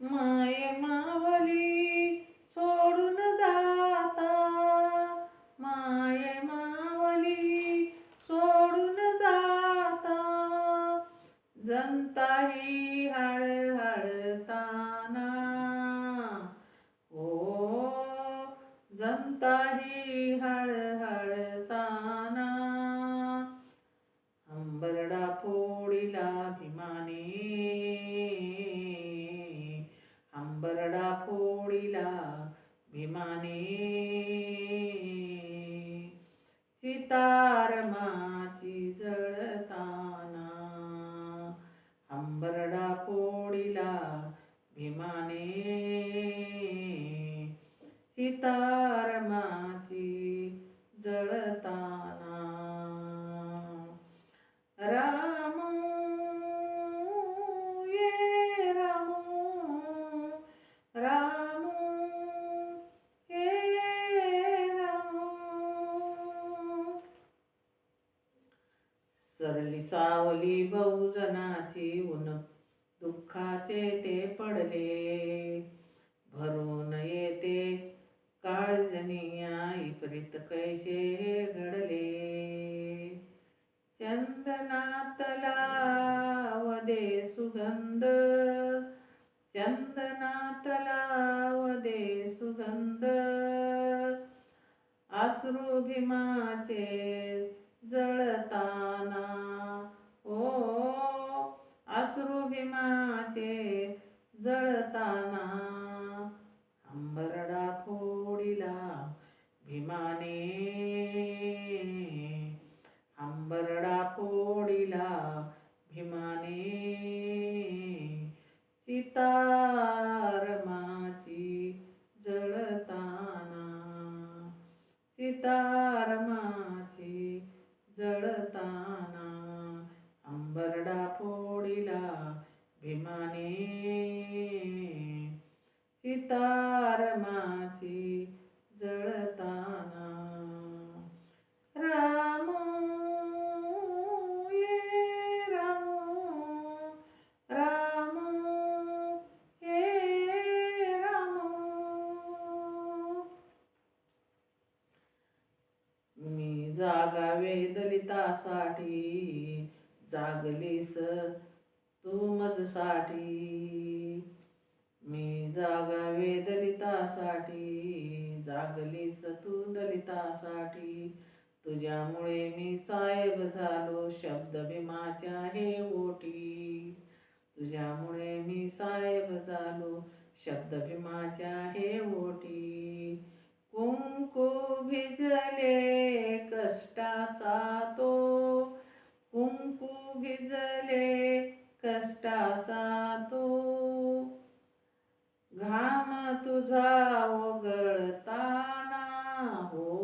மாயமாவலி अंबरडा फोडिला भीमाने चितारमाची जळताना अंबरडा फोडिला भीमाने चितार सावली बहुजनाची ऊन दुःखाचे ते पडले. भरून येते काळजनिया इपरीत कैसे घडले. चंदनातला वदे सुगंध चंदनातला वदे सुगंध. अश्रू जळता માં છે જળ साठी जागलीस तू मजसाठी मी जागावे दलितासाठी जागलीस तू दलितासाठी. तुझ्यामुळे मी साहेब झालो शब्द भीमाच्या हे ओटी. तुझ्यामुळे मी साहेब झालो शब्द भीमाच्या हे ओटी. कुंकू भिजले कष्टाचा तो. कुंकू भिजले कष्टाचा तो. घाम तुझा वगळताना हो.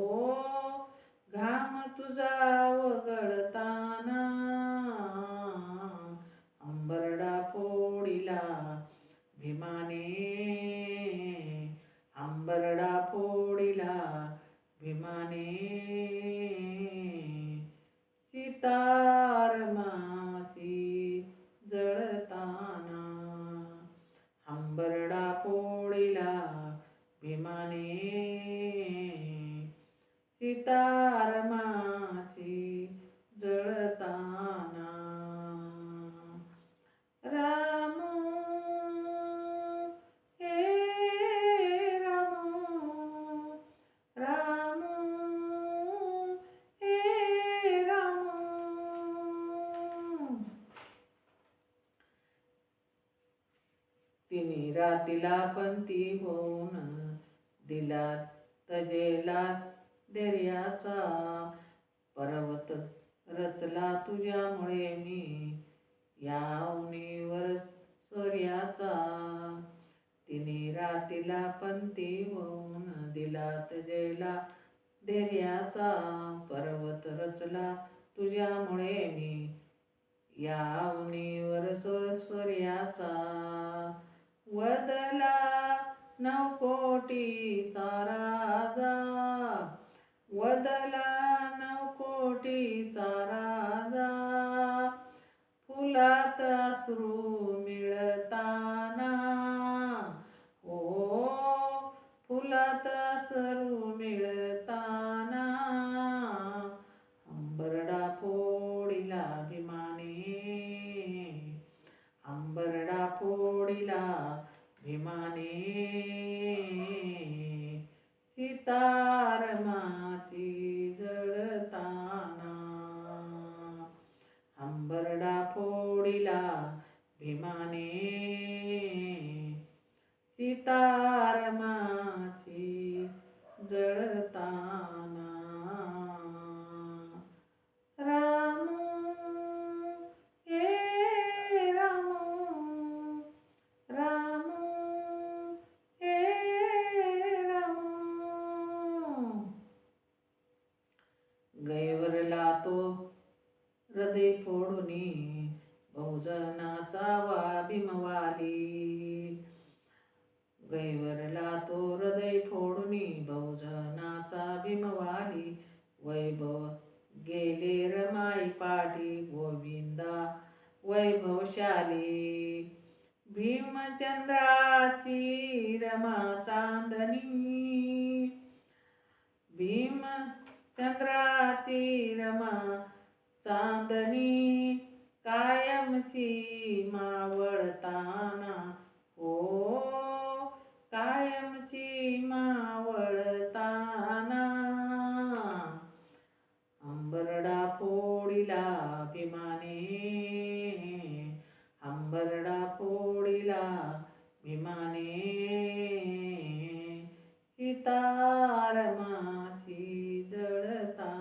घाम तुझा वगळताना. अंबरडा फोडीला भीमाने अंबरडा फोडीला भीमाने चितारमाची जळताना रामू हे रामू रामू हे रामू तिला पंथी होऊन दिला तजेला धैर्याचा पर्वत रचला तुझ्यामुळे मी. या उनीवर सूर्याचा तिने रातीला पंथी होऊन दिला तजेला धैर्याचा पर्वत रचला तुझ्यामुळे मी. या उनीवर सूर्याचा वदला नवकोटीचा राजा. भीमाने सीतारमाची जळताना. रामू हे रामू रामू हे रामू. गैवरला तो हृदय फोडूनी बहुजनाचा वा भीमवाली गैवरला तो हृदय फोडुनी बहुजनाचा भीमवाली वैभव गेले रमाई पाठी गोविंदा वैभवशाली. भीमचंद्राची रमा चांदनी. भीमचंद्राची रमा चांदनी. कायमची मावळताना. हो कायमची मावळताना. अंबरडा फोडिला भीमाने. अंबरडा फोडिला भीमाने. सीतारमाची जळता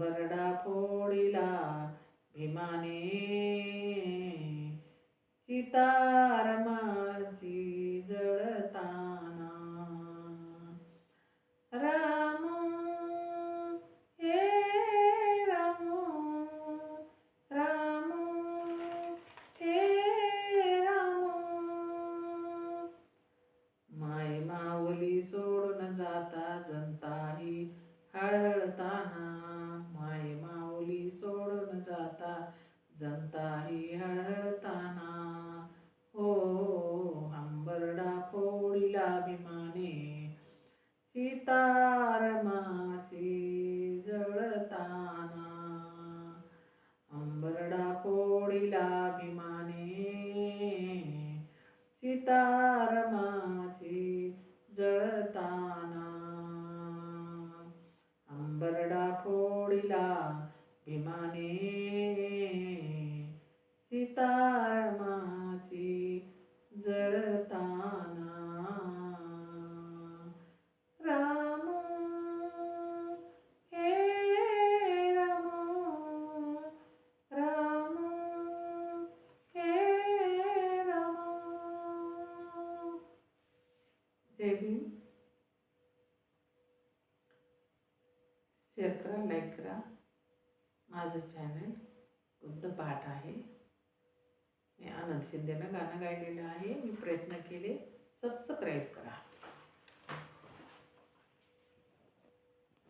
बरडा फोडिला भीमाने सीतारमाची फोडिला चितारमाची जळताना. अंबरडा फोडिला भीमाने चितारमाची जळताना. शेअर करा लाईक करा. माझं चॅनल बुद्ध पाठ आहे? मी आनंद शिंदेनं गाणं गायलेलं आहे. मी प्रयत्न केले. सबस्क्राईब करा.